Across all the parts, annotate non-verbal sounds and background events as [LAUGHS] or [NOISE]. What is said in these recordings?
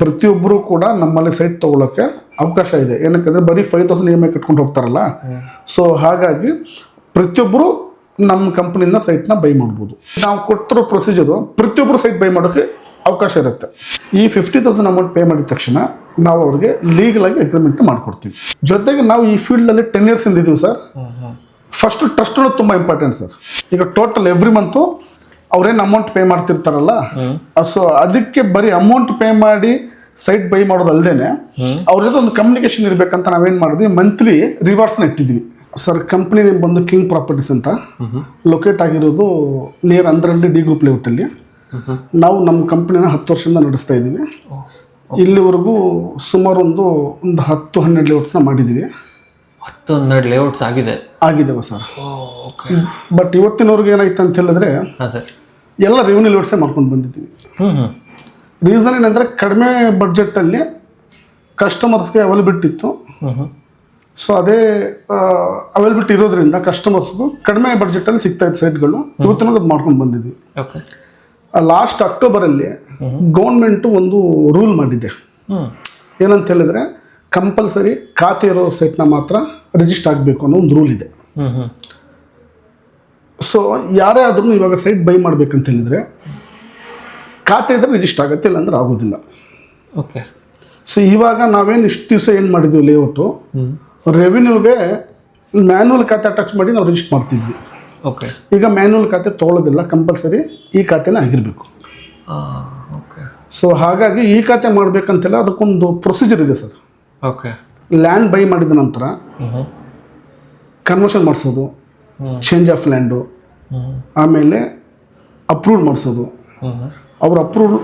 ಪ್ರತಿಯೊಬ್ಬರು ಕೂಡ ನಮ್ಮಲ್ಲಿ ಸೈಟ್ ತಗೊಳ್ಳೋಕೆ ಅವಕಾಶ ಇದೆ. ಏನಕ್ಕಂದ್ರೆ ಬರೀ five thousand E M I ಕಟ್ಕೊಂಡು ಹೋಗ್ತಾರಲ್ಲ? ಸೊ ಹಾಗಾಗಿ ಪ್ರತಿಯೊಬ್ಬರು ನಮ್ಮ ಕಂಪ್ನಿಯಿಂದ ಸೈಟ್ನ ಬೈ ಮಾಡ್ಬೋದು. ನಾವು ಕೊಟ್ಟಿರೋ ಪ್ರೊಸೀಜರು ಪ್ರತಿಯೊಬ್ಬರು ಸೈಟ್ ಬೈ ಮಾಡೋಕ್ಕೆ ಅವಕಾಶ ಇರುತ್ತೆ. ಈ ಫಿಫ್ಟಿ ತೌಸಂಡ್ ಅಮೌಂಟ್ ಪೇ ಮಾಡಿದ ತಕ್ಷಣ ನಾವು ಅವ್ರಿಗೆ ಲೀಗಲಾಗಿ ಅಗ್ರಿಮೆಂಟ್ ಮಾಡಿಕೊಡ್ತೀವಿ. ಜೊತೆಗೆ ನಾವು ಈ ಫೀಲ್ಡಲ್ಲಿ ಟೆನ್ ಇಯರ್ಸ್ ಇಂದಿದ್ದೀವಿ ಸರ್ ಫಸ್ಟ್ ಟ್ರಸ್ಟ್ ಅನ್ನೋದು ತುಂಬ ಇಂಪಾರ್ಟೆಂಟ್ ಸರ್ ಈಗ ಟೋಟಲ್ ಎವ್ರಿ ಮಂತು ಅವ್ರೇನು ಅಮೌಂಟ್ ಪೇ ಮಾಡ್ತಿರ್ತಾರಲ್ಲ? ಸೊ ಅದಕ್ಕೆ ಬರೀ ಅಮೌಂಟ್ ಪೇ ಮಾಡಿ ಸೈಟ್ ಬೈ ಮಾಡೋದು ಅಲ್ಲದೇನೆ ಅವ್ರ ಜೊತೆ ಒಂದು ಕಮ್ಯುನಿಕೇಶನ್ ಇರಬೇಕಂತ ನಾವೇನು ಮಾಡಿದ್ವಿ? ಮಂತ್ಲಿ ರಿವಾರ್ಡ್ಸ್ನ ಇಟ್ಟಿದ್ವಿ. ಸರ್ ಕಂಪ್ನಿ ನೇಮ್ ಬಂದು ಕಿಂಗ್ ಪ್ರಾಪರ್ಟೀಸ್ ಅಂತ. ಲೊಕೇಟ್ ಆಗಿರೋದು ನಿಯರ್ ಅಂದ್ರಲ್ಲಿ ಡಿ ಗ್ರೂಪ್ ಲೇಔಟಲ್ಲಿ ನಾವು ನಮ್ಮ ಕಂಪ್ನಿನ ಹತ್ತು ವರ್ಷದಿಂದ ನಡೆಸ್ತಾ ಇದ್ದೀವಿ. ಇಲ್ಲಿವರೆಗೂ ಸುಮಾರು ಒಂದು ಒಂದು ಹತ್ತು ಹನ್ನೆರಡು ಲೇಔಟ್ಸ್ನ ಮಾಡಿದ್ದೀವಿ. ಹತ್ತು ಹನ್ನೆರಡು ಲೇಔಟ್ಸ್ ಆಗಿದೆ. ಆಗಿದೆ ಸರ್. ಓಕೆ. ಬಟ್ ಇವತ್ತಿನವ್ರಿಗೆ ಏನಾಯ್ತು ಅಂತ ಹೇಳಿದ್ರೆ ಹಾಂ ಸರ್. ಎಲ್ಲ ರೆವಿನ್ಯೂ ಲೋಡ್ಸೇ ಮಾಡ್ಕೊಂಡು ಬಂದಿದ್ದೀವಿ. ರೀಸನ್ ಏನಂದರೆ ಕಡಿಮೆ ಬಡ್ಜೆಟಲ್ಲಿ ಕಸ್ಟಮರ್ಸ್ಗೆ ಅವೈಲಬಿಲಿಟಿ ಇತ್ತು. ಸೊ ಅದೇ ಅವೈಲಬಿಲಿಟಿ ಇರೋದ್ರಿಂದ ಕಸ್ಟಮರ್ಸ್ಗೂ ಕಡಿಮೆ ಬಡ್ಜೆಟಲ್ಲಿ ಸಿಗ್ತಾ ಇತ್ತು ಸೈಟ್ಗಳು ಇವತ್ತಿನ ಅದು ಮಾಡ್ಕೊಂಡು ಬಂದಿದ್ವಿ ಲಾಸ್ಟ್ ಅಕ್ಟೋಬರಲ್ಲಿ ಗೌರ್ಮೆಂಟು ಒಂದು ರೂಲ್ ಮಾಡಿದೆ. ಏನಂತ ಹೇಳಿದ್ರೆ ಕಂಪಲ್ಸರಿ ಖಾತೆ ಇರೋ ಸೈಟ್ನ ಮಾತ್ರ ರಿಜಿಸ್ಟರ್ ಆಗಬೇಕು ಅನ್ನೋ ಒಂದು ರೂಲ್ ಇದೆ. ಸೊ ಯಾರೇ ಆದ್ರೂ ಇವಾಗ ಸೈಟ್ ಬೈ ಮಾಡ್ಬೇಕಂತ ಹೇಳಿದ್ರೆ ಖಾತೆ ಇದ್ರೆ ರಿಜಿಸ್ಟರ್ ಆಗುತ್ತೆ ಇಲ್ಲಾಂದ್ರೆ ಆಗೋದಿಲ್ಲ. ಓಕೆ. ಸೊ ಇವಾಗ ನಾವೇನು ಇಷ್ಟು ದಿವಸ ಏನು ಮಾಡಿದ್ವಿ ಲೇಔಟು ರೆವಿನ್ಯೂಗೆ ಮ್ಯಾನ್ಯಲ್ ಖಾತೆ ಅಟ್ಯಾಚ್ ಮಾಡಿ ನಾವು ರಿಜಿಸ್ಟ್ ಮಾಡ್ತಿದ್ವಿ. ಓಕೆ. ಈಗ ಮ್ಯಾನ್ಯಲ್ ಖಾತೆ ತೊಗೊಳ್ಳೋದಿಲ್ಲ ಕಂಪಲ್ಸರಿ ಈ ಖಾತೆನೇ ಆಗಿರಬೇಕು. ಓಕೆ. ಸೊ ಹಾಗಾಗಿ ಈ ಖಾತೆ ಮಾಡಬೇಕಂತೆಲ್ಲ ಅದಕ್ಕೊಂದು ಪ್ರೊಸೀಜರ್ ಇದೆ ಸರ್. ಓಕೆ. ಲ್ಯಾಂಡ್ ಬೈ ಮಾಡಿದ ನಂತರ ಕನ್ವರ್ಷನ್ ಮಾಡಿಸೋದು. ಚೇಂಜ್ ಆಫ್ ಲ್ಯಾಂಡು ಆಮೇಲೆ ಅಪ್ರೂವ್ ಮಾಡಿಸೋದು. ಅವ್ರು ಅಪ್ರೂವ್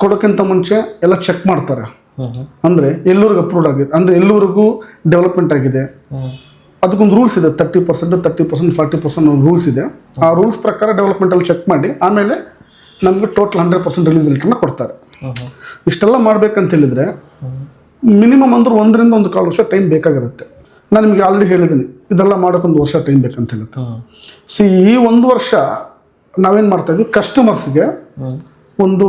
ಕೊಡೋಕ್ಕಿಂತ ಮುಂಚೆ ಎಲ್ಲ ಚೆಕ್ ಮಾಡ್ತಾರೆ. ಅಂದರೆ ಎಲ್ಲರಿಗೂ ಅಪ್ರೂವ್ಡ್ ಆಗಿದೆ ಅಂದರೆ ಎಲ್ಲರಿಗೂ ಡೆವಲಪ್ಮೆಂಟ್ ಆಗಿದೆ. ಅದಕ್ಕೊಂದು ರೂಲ್ಸ್ ಇದೆ thirty percent thirty percent forty percent rules ಇದೆ. ಆ ರೂಲ್ಸ್ ಪ್ರಕಾರ ಡೆವಲಪ್ಮೆಂಟಲ್ಲಿ ಚೆಕ್ ಮಾಡಿ, ಆಮೇಲೆ ನಮಗೆ ಟೋಟಲ್ ಹಂಡ್ರೆಡ್ ಪರ್ಸೆಂಟ್ ರಿಲೀಸ್ ಲೆಟರ್ನ ಕೊಡ್ತಾರೆ. ಇಷ್ಟೆಲ್ಲ ಮಾಡ್ಬೇಕಂತ ಹೇಳಿದರೆ ಮಿನಿಮಮ್ ಅಂದ್ರೆ ಒಂದರಿಂದ ಒಂದು ಕಾಲು ವರ್ಷ ಟೈಮ್ ಬೇಕಾಗಿರುತ್ತೆ. ನಾನು ನಿಮಗೆ ಆಲ್ರೆಡಿ ಹೇಳಿದ್ದೀನಿ ಇದೆಲ್ಲ ಮಾಡೋಕ್ಕೊಂದು ವರ್ಷ ಟೈಮ್ ಬೇಕಂತ ಹೇಳುತ್ತೆ. ಸಿ ಈ ಒಂದು ವರ್ಷ ನಾವೇನು ಮಾಡ್ತಾ ಇದ್ವಿ? ಕಸ್ಟಮರ್ಸ್ಗೆ ಒಂದು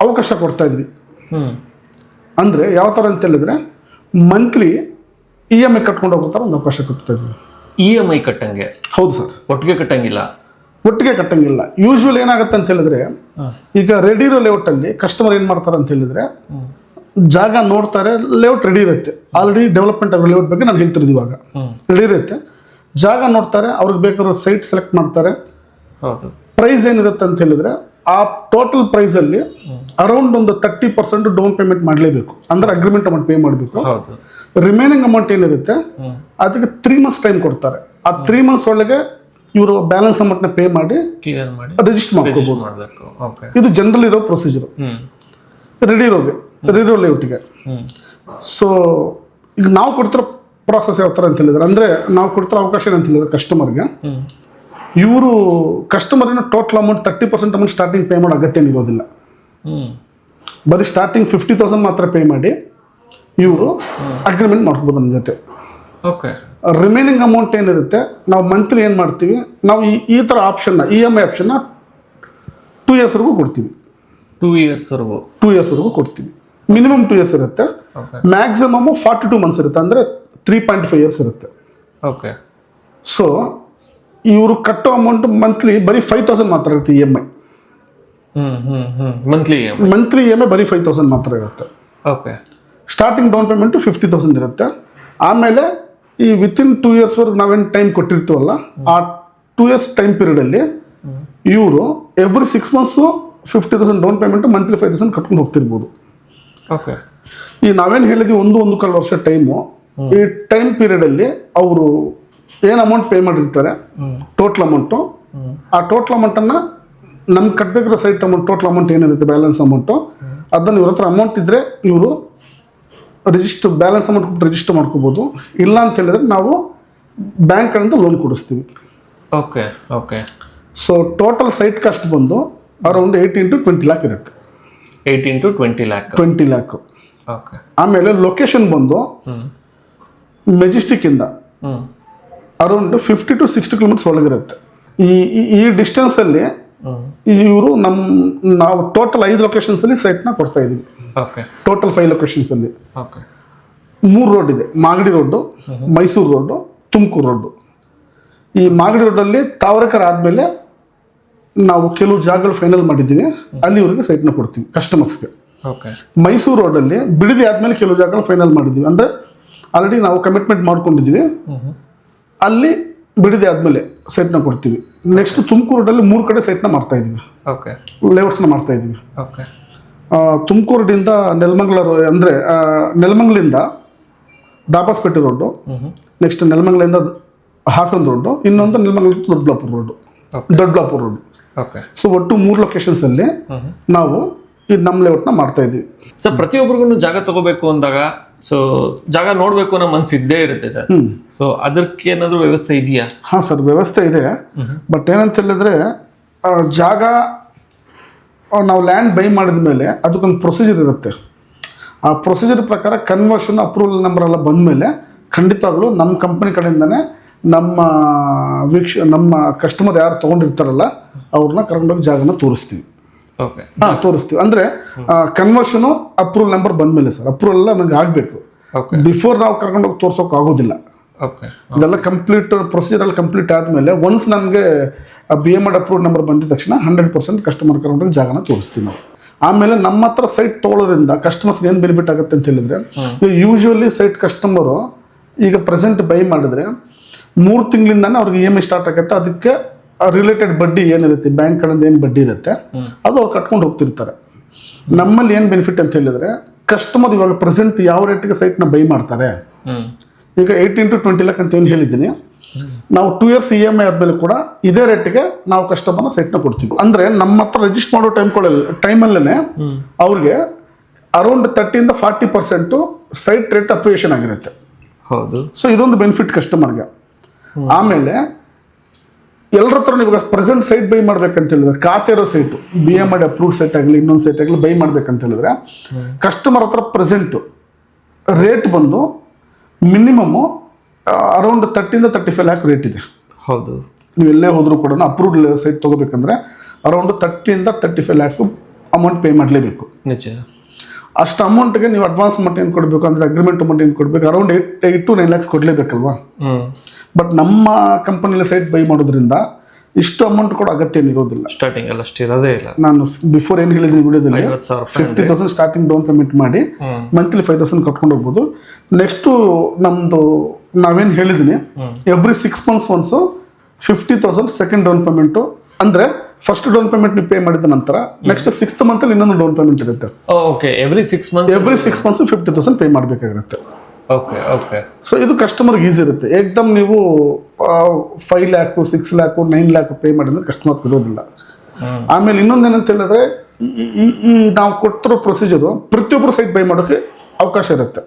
ಅವಕಾಶ ಕೊಡ್ತಾ ಇದ್ವಿ. ಅಂದರೆ ಯಾವ ಥರ ಅಂತ ಹೇಳಿದ್ರೆ ಮಂತ್ಲಿ ಇ ಎಂ ಐ ಕಟ್ಕೊಂಡು ಹೋಗೋ ಥರ ಒಂದು ಅವಕಾಶ ಕೊಡ್ತಾ ಇದ್ವಿ. ಇ ಎಂ ಐ ಕಟ್ಟಂಗೆ? ಹೌದು ಸರ್. ಒಟ್ಟಿಗೆ ಕಟ್ಟಂಗಿಲ್ಲ? ಒಟ್ಟಿಗೆ ಕಟ್ಟಂಗಿಲ್ಲ. ಯೂಶ್ವಲ್ ಏನಾಗುತ್ತೆ ಅಂತ ಹೇಳಿದ್ರೆ ಈಗ ರೆಡಿ ಇರೋ ಲೇಔಟಲ್ಲಿ ಕಸ್ಟಮರ್ ಏನು ಮಾಡ್ತಾರೆ ಅಂತ ಹೇಳಿದ್ರೆ ಜಾಗ ನೋಡ್ತಾರೆ ಲೇಔಟ್ ರೆಡಿ ಇರುತ್ತೆ. ಆಲ್ರೆಡಿ ಡೆವಲಪ್ಮೆಂಟ್ ಆಗಿರೋ ಲೇಔಟ್ ಬಗ್ಗೆ ನಾನು ಹೇಳ್ತಿರೋದು ಇವಾಗ. ರೆಡಿ ಇರುತ್ತೆ. ಜಾಗ ನೋಡ್ತಾರೆ ಅವ್ರಿಗೆ ಬೇಕಾಗಿರೋ ಸೈಟ್ ಸೆಲೆಕ್ಟ್ ಮಾಡ್ತಾರೆ. ಪ್ರೈಸ್ ಏನಿರುತ್ತೆ ಅಂತ ಹೇಳಿದ್ರೆ ಆ ಟೋಟಲ್ ಪ್ರೈಸಲ್ಲಿ ಅರೌಂಡ್ ಒಂದು ತರ್ಟಿ ಪರ್ಸೆಂಟ್ ಡೌನ್ ಪೇಮೆಂಟ್ ಮಾಡಲೇಬೇಕು. ಅಂದ್ರೆ ಅಗ್ರಿಮೆಂಟ್ ಅಮೌಂಟ್ ಪೇ ಮಾಡಬೇಕು. ರಿಮೈನಿಂಗ್ ಅಮೌಂಟ್ ಏನಿರುತ್ತೆ ಅದಕ್ಕೆ ತ್ರೀ ಮಂತ್ಸ್ ಟೈಮ್ ಕೊಡ್ತಾರೆ. ಆ ತ್ರೀ ಮಂತ್ಸ್ ಒಳಗೆ ಇವರು ಬ್ಯಾಲೆನ್ಸ್ ಅಮೌಂಟ್ನ ಪೇ ಮಾಡಿ ಕ್ಲಿಯರ್ ಮಾಡಿ. ರಿಜಿಸ್ಟರ್ ಓಕೆ ಇದು ಜನರಲ್ ಇರೋ ಪ್ರೊಸೀಜರ್ ರೆಡಿ ಇರೋಗೆ ರೆಡಿ ಒಟ್ಟಿಗೆ ಲೇಔಟಿಗೆ ಸೊ ಈಗ ನಾವು ಕೊಡ್ತಿರೋ ಪ್ರಾಸೆಸ್ ಯಾವ ಥರ ಅಂತ ಹೇಳಿದ್ರೆ ಅಂದರೆ ನಾವು ಕೊಡ್ತಿರೋ ಅವಕಾಶ ಏನಂತ ಹೇಳಿದ್ರೆ ಕಸ್ಟಮರ್ಗೆ ಇವರು ಕಸ್ಟಮರಿನ total amount thirty percent amount starting pay ಮಾಡೋ ಅಗತ್ಯ ಇರೋದಿಲ್ಲ. ಬರೀ ಸ್ಟಾರ್ಟಿಂಗ್ ಫಿಫ್ಟಿ ತೌಸಂಡ್ ಮಾತ್ರ ಪೇ ಮಾಡಿ ಇವರು ಅಗ್ರಿಮೆಂಟ್ ಮಾಡ್ಕೋಬೋದು ನಮ್ಮ ಜೊತೆ. ಓಕೆ ರಿಮೈನಿಂಗ್ ಅಮೌಂಟ್ ಏನಿರುತ್ತೆ ನಾವು ಮಂತ್ಲಿ ಏನು ಮಾಡ್ತೀವಿ ನಾವು ಈ ಈ ಥರ ಆಪ್ಷನ್ನ ಇ ಎಂ ಐ ಆಪ್ಷನ್ನ ಟೂ ಇಯರ್ಸ್ವರೆಗೂ ಕೊಡ್ತೀವಿ. ಟೂ ಇಯರ್ಸ್ವರೆಗೂ ಟೂ ಇಯರ್ಸ್ವರೆಗೂ ಕೊಡ್ತೀವಿ. ಮಿನಿಮಮ್ ಟೂ ಇಯರ್ಸ್ ಇರುತ್ತೆ. ಮ್ಯಾಕ್ಸಿಮಮ್ ಫಾರ್ಟಿ ಟೂ ಮಂತ್ಸ್ ಇರುತ್ತೆ. ಅಂದರೆ ತ್ರೀ ಪಾಯಿಂಟ್ ಫೈವ್ ಇಯರ್ಸ್ ಇರುತ್ತೆ. ಓಕೆ ಸೊ ಇವರು ಕಟ್ಟೋ ಅಮೌಂಟ್ ಮಂತ್ಲಿ ಬರೀ ಫೈವ್ ತೌಸಂಡ್ ಮಾತ್ರ ಇರುತ್ತೆ E M I monthly monthly E M I ಬರೀ ಫೈವ್ ತೌಸಂಡ್ ಮಾತ್ರ ಇರುತ್ತೆ. Okay starting down payment fifty thousand ಇರುತ್ತೆ. ಆಮೇಲೆ ಈ ವಿತಿನ್ ಟೂ ಇಯರ್ಸ್ವರೆಗೆ ನಾವೇನು ಟೈಮ್ ಕೊಟ್ಟಿರ್ತೀವಲ್ಲ ಆ ಟೂ ಇಯರ್ಸ್ ಟೈಮ್ ಪೀರಿಯಡಲ್ಲಿ ಇವರು every six months fifty thousand down payment monthly five thousand ಕಟ್ಕೊಂಡು ಹೋಗ್ತಿರ್ಬೋದು. ಓಕೆ ಈ ನಾವೇನು ಹೇಳಿದ್ವಿ ಒಂದು ಒಂದು ಕಾಲು ವರ್ಷ ಟೈಮು ಈ ಟೈಮ್ ಪೀರಿಯಡಲ್ಲಿ ಅವರು ಏನು ಅಮೌಂಟ್ ಪೇ ಮಾಡಿರ್ತಾರೆ? ಟೋಟಲ್ ಅಮೌಂಟು ಆ ಟೋಟಲ್ ಅಮೌಂಟನ್ನು ನಮ್ಗೆ ಕಟ್ಬೇಕಿರೋ ಸೈಟ್ ಅಮೌಂಟ್ ಟೋಟಲ್ ಅಮೌಂಟ್ ಏನಿರುತ್ತೆ ಬ್ಯಾಲೆನ್ಸ್ ಅಮೌಂಟು ಅದನ್ನು ಇವ್ರ ಹತ್ರ ಅಮೌಂಟ್ ಇದ್ದರೆ ಇವರು ರಿಜಿಸ್ಟರ್ ಬ್ಯಾಲೆನ್ಸ್ ಅಮೌಂಟ್ ಕೊಟ್ಟು ರಿಜಿಸ್ಟರ್ ಮಾಡ್ಕೋಬೋದು. ಇಲ್ಲ ಅಂತ ಹೇಳಿದ್ರೆ ನಾವು ಬ್ಯಾಂಕ್ ಕಡೆಯಿಂದ loan ಕೊಡಿಸ್ತೀವಿ. Okay okay so total site cost ಬಂದು around eighteen to twenty lakh ಇರುತ್ತೆ. Eighteen to twenty lakh twenty lakh okay ಆಮೇಲೆ ಲೊಕೇಶನ್ ಬಂದು ಮೆಜೆಸ್ಟಿಕ್ಕಿಂದ around fifty to sixty kilometres ಒಳಗಿರುತ್ತೆ. ಈ ಈ- ಈ ಡಿಸ್ಟೆನ್ಸಲ್ಲಿ ಇವರು ನಮ್ಮ ನಾವು ಟೋಟಲ್ ಐದು ಲೊಕೇಶನ್ಸಲ್ಲಿ ಸೈಟ್ನ ಕೊಡ್ತಾ ಇದ್ದೀವಿ ಓಕೆ ಟೋಟಲ್ ಫೈವ್ ಲೊಕೇಶನ್ಸಲ್ಲಿ ಓಕೆ ಮೂರು ರೋಡ್ ಇದೆ. Magadi road Mysuru road Tumakuru road ಈ ಮಾಗಡಿ ರೋಡಲ್ಲಿ ತಾವರಕರ್ ಆದಮೇಲೆ ನಾವು ಕೆಲವು ಜಾಗಗಳು ಫೈನಲ್ ಮಾಡಿದ್ದೀವಿ. ಅಲ್ಲಿವರೆಗೆ ಸೈಟ್ನ ಕೊಡ್ತೀವಿ ಕಸ್ಟಮರ್ಸ್ಗೆ ಮೈಸೂರು ರೋಡಲ್ಲಿ ಬಿಡದಿ ಆದಮೇಲೆ ಕೆಲವು ಜಾಗಗಳು ಫೈನಲ್ ಮಾಡಿದ್ದೀವಿ. ಅಂದರೆ ಆಲ್ರೆಡಿ ನಾವು ಕಮಿಟ್ಮೆಂಟ್ ಮಾಡ್ಕೊಂಡಿದ್ದೀವಿ. ಅಲ್ಲಿ ಬಿಡದಿ ಆದಮೇಲೆ ಸೈಟ್ನ ಕೊಡ್ತೀವಿ. ನೆಕ್ಸ್ಟ್ ತುಮಕೂರು ರೋಡಲ್ಲಿ ಮೂರು ಕಡೆ ಸೈಟ್ನ ಮಾಡ್ತಾ ಇದ್ದೀವಿ. ಲೇಔಟ್ಸ್ನ ಮಾಡ್ತಾ ಇದ್ದೀವಿ. ತುಮಕೂರಿನಿಂದ ನೆಲಮಂಗಲ ರೋ ಅಂದರೆ ನೆಲಮಂಗಲಿಂದ ದಾಬಾಸ್ಪೇಟೆ ರೋಡು ನೆಕ್ಸ್ಟ್ ನೆಲಮಂಗಲಿಂದ ಹಾಸನ್ ರೋಡು ಇನ್ನೊಂದು Nelamangala Doddaballapura road road Doddaballapura road okay so ಒಟ್ಟು ಮೂರು ಲೊಕೇಶನ್ಸಲ್ಲಿ ನಾವು ಈ ನಮ್ಮ ಲೇಔಟ್ನ ಮಾಡ್ತಾ ಇದ್ದೀವಿ. ಸರ್ ಪ್ರತಿಯೊಬ್ಬರಿಗೂ ಜಾಗ ತಗೋಬೇಕು ಅಂದಾಗ ಸೊ ಜಾಗ ನೋಡಬೇಕು ಅನ್ನೋ ಮನ್ಸು ಇದ್ದೇ ಇರುತ್ತೆ ಸರ್. ಸೊ ಅದಕ್ಕೆ ಏನಾದರೂ ವ್ಯವಸ್ಥೆ ಇದೆಯಾ? ಹಾಂ ಸರ್ ವ್ಯವಸ್ಥೆ ಇದೆ. ಬಟ್ ಏನಂತ ಹೇಳಿದ್ರೆ ಜಾಗ ನಾವು ಲ್ಯಾಂಡ್ ಬೈ ಮಾಡಿದ ಮೇಲೆ ಅದಕ್ಕೊಂದು ಪ್ರೊಸೀಜರ್ ಇರುತ್ತೆ. ಆ ಪ್ರೊಸೀಜರ್ ಪ್ರಕಾರ ಕನ್ವರ್ಷನ್ ಅಪ್ರೂವಲ್ ನಂಬರ್ ಎಲ್ಲ ಬಂದಮೇಲೆ ಖಂಡಿತವಾಗ್ಲೂ ನಮ್ಮ ಕಂಪ್ನಿ ಕಡೆಯಿಂದನೇ ನಮ್ಮ ವೀಕ್ಷ ನಮ್ಮ ಕಸ್ಟಮರ್ ಯಾರು ತೊಗೊಂಡಿರ್ತಾರಲ್ಲ ಅವ್ರನ್ನ ಕರ್ಕೊಂಡೋಗಿ ಜಾಗನ ತೋರಿಸ್ತೀವಿ. ಓಕೆ ಹಾಂ ತೋರಿಸ್ತೀವಿ. ಅಂದರೆ ಕನ್ವರ್ಷನು ಅಪ್ರೂವಲ್ ನಂಬರ್ ಬಂದಮೇಲೆ ಸರ್ ಅಪ್ರೂವಲ್ ಎಲ್ಲ ನನಗೆ ಆಗಬೇಕು. ಬಿಫೋರ್ ನಾವು ಕರ್ಕೊಂಡೋಗಿ ತೋರ್ಸೋಕೆ ಆಗೋದಿಲ್ಲ. ಇದೆಲ್ಲ ಕಂಪ್ಲೀಟ್ ಪ್ರೊಸೀಜರ್ ಎಲ್ಲ ಕಂಪ್ಲೀಟ್ ಆದಮೇಲೆ ಒನ್ಸ್ ನಮಗೆ B M ed approve number ಬಂದಿದ ತಕ್ಷಣ ಹಂಡ್ರೆಡ್ ಪರ್ಸೆಂಟ್ ಕಸ್ಟಮರ್ ಕರ್ಕೊಂಡೋಗಿ ಜಾಗನ ತೋರಿಸ್ತೀವಿ ನಾವು. ಆಮೇಲೆ ನಮ್ಮ ಹತ್ರ ಸೈಟ್ ತೊಗೊಳೋದ್ರಿಂದ ಕಸ್ಟಮರ್ಸ್ಗೆ ಏನು ಬೆನಿಫಿಟ್ ಆಗುತ್ತೆ ಅಂತ ಹೇಳಿದ್ರೆ ಯೂಶ್ವಲಿ ಸೈಟ್ ಕಸ್ಟಮರು ಈಗ ಪ್ರೆಸೆಂಟ್ ಬೈ ಮಾಡಿದ್ರೆ ಮೂರು ತಿಂಗಳಿಂದಾನೆ ಅವ್ರಿಗೆ ಇ ಎಂ ಐ ಸ್ಟಾರ್ಟ್ ಆಗುತ್ತೆ. ಅದಕ್ಕೆ ರಿಲೇಟೆಡ್ ಬಡ್ಡಿ ಏನಿರುತ್ತೆ ಬ್ಯಾಂಕ್ ಕಡೆಯಿಂದ ಏನು ಬಡ್ಡಿ ಇರುತ್ತೆ ಅದು ಅವ್ರು ಕಟ್ಕೊಂಡು ಹೋಗ್ತಿರ್ತಾರೆ. ನಮ್ಮಲ್ಲಿ ಏನು ಬೆನಿಫಿಟ್ ಅಂತ ಹೇಳಿದ್ರೆ ಕಸ್ಟಮರ್ ಇವಾಗ ಪ್ರೆಸೆಂಟ್ ಯಾವ ರೇಟಿಗೆ ಸೈಟ್ನ ಬೈ ಮಾಡ್ತಾರೆ? ಈಗ ಏಯ್ಟೀನ್ ಟು ಟ್ವೆಂಟಿ ಲ್ಯಾಕ್ ಅಂತ ಏನು ಹೇಳಿದ್ದೀನಿ ನಾವು two years E M I ಆದಮೇಲೆ ಕೂಡ ಇದೇ ರೇಟಿಗೆ ನಾವು ಕಸ್ಟಮರ್ನ ಸೈಟ್ನ ಕೊಡ್ತೀವಿ. ಅಂದರೆ ನಮ್ಮ ಹತ್ರ ರಿಜಿಸ್ಟರ್ ಮಾಡೋ ಟೈಮ್ ಕೊಡಲ್ಲ ಟೈಮಲ್ಲೇ ಅವ್ರಿಗೆ around ತರ್ಟಿಯಿಂದ forty percent site rate appreciation ಆಗಿರುತ್ತೆ. ಹೌದು. ಸೊ ಇದೊಂದು ಬೆನಿಫಿಟ್ ಕಸ್ಟಮರ್ಗೆ ಆಮೇಲೆ ಎಲ್ಲರ ಹತ್ರ ಇವಾಗ ಪ್ರೆಸೆಂಟ್ ಸೈಟ್ ಬೈ ಮಾಡ್ಬೇಕಂತ ಹೇಳಿದ್ರೆ ಖಾತೆ ಇರೋ site B M I approved site ಆಗಲಿ ಇನ್ನೊಂದು ಸೈಟ್ ಆಗಲಿ ಬೈ ಮಾಡ್ಬೇಕಂತ ಹೇಳಿದ್ರೆ ಕಸ್ಟಮರ್ ಹತ್ರ ಪ್ರೆಸೆಂಟು ರೇಟ್ ಬಂದು ಮಿನಿಮಮ್ಮು ಅರೌಂಡ್ ತರ್ಟಿಯಿಂದ ತರ್ಟಿ ಫೈವ್ ಲ್ಯಾಕ್ ರೇಟ್ ಇದೆ. ಹೌದು. ನೀವು ಎಲ್ಲೇ ಹೋದರೂ ಕೂಡ ಅಪ್ರೂವ್ಡ್ ಸೈಟ್ ತೊಗೋಬೇಕಂದ್ರೆ around ತರ್ಟಿಯಿಂದ thirty five lakh amount pay ಮಾಡಲೇಬೇಕು. ನಿಜ. ಅಷ್ಟು ಅಮೌಂಟ್ಗೆ ನೀವು ಅಡ್ವಾನ್ಸ್ ಮಟ್ಟ ಏನು ಕೊಡಬೇಕು ಅಂದರೆ ಅಗ್ರಿಮೆಂಟ್ ಅಮೌಂಟ್ ಏನು ಕೊಡಬೇಕು? Around eight eight to nine lakhs ಕೊಡಲೇಬೇಕಲ್ವಾ? But ನಮ್ಮ ಕಂಪನಿಲಿ ಸೈಟ್ ಬೈ ಮಾಡೋದ್ರಿಂದ ಇಷ್ಟು ಅಮೌಂಟ್ ಕೂಡ ಅಗತ್ಯ ಇರೋದಿಲ್ಲ. ಸ್ಟಾರ್ಟಿಂಗ್ ಎಲ್ಲ ಅಷ್ಟು ಇರೋದೇ ಇಲ್ಲ. ನಾನು ಬಿಫೋರ್ ಏನು ಹೇಳಿದ್ದೀನಿ ವಿಡಿಯೋದಲ್ಲಿ fifty thousand starting down payment ಮಾಡಿ ಮಂತ್ಲಿ ಫೈವ್ ತೌಸಂಡ್ ಕಟ್ಕೊಂಡು ಹೋಗ್ಬೋದು. ನೆಕ್ಸ್ಟು ನಮ್ಮದು ನಾವೇನು ಹೇಳಿದ್ದೀನಿ every six months once fifty thousand second down payment ಅಂದರೆ ಫಸ್ಟ್ ಡೌನ್ ಪೇಮೆಂಟ್ ನೀವು ಪೇ ಮಾಡಿದ ನಂತರ ನೆಕ್ಸ್ಟ್ ಸಿಕ್ಸ್ ಮಂತ್ ಅಲ್ಲಿ ಇನ್ನೊಂದು ಡೌನ್ ಪೇಮೆಂಟ್ ಇರುತ್ತೆ. Okay every six months every six months fifty thousand pay ಮಾಡಬೇಕಾಗಿರುತ್ತೆ. Okay okay so ಇದು ಕಸ್ಟಮರ್ಗೆ easy ಇರುತ್ತೆ. ಏಕ್ದಮ್ ನೀವು five lakh six lakh nine lakh pay ಮಾಡಿದ್ರೆ ಕಸ್ಟಮರ್ ಇರೋದಿಲ್ಲ. ಆಮೇಲೆ ಇನ್ನೊಂದೇನಂತ ಹೇಳಿದ್ರೆ ಈ- ಈ ಈ ನಾವು ಕೊಟ್ಟಿರೋ ಪ್ರೊಸೀಜರು ಪ್ರತಿಯೊಬ್ಬರು ಸೈಟ್ ಬೈ ಮಾಡೋಕ್ಕೆ ಅವಕಾಶ ಇರುತ್ತೆ.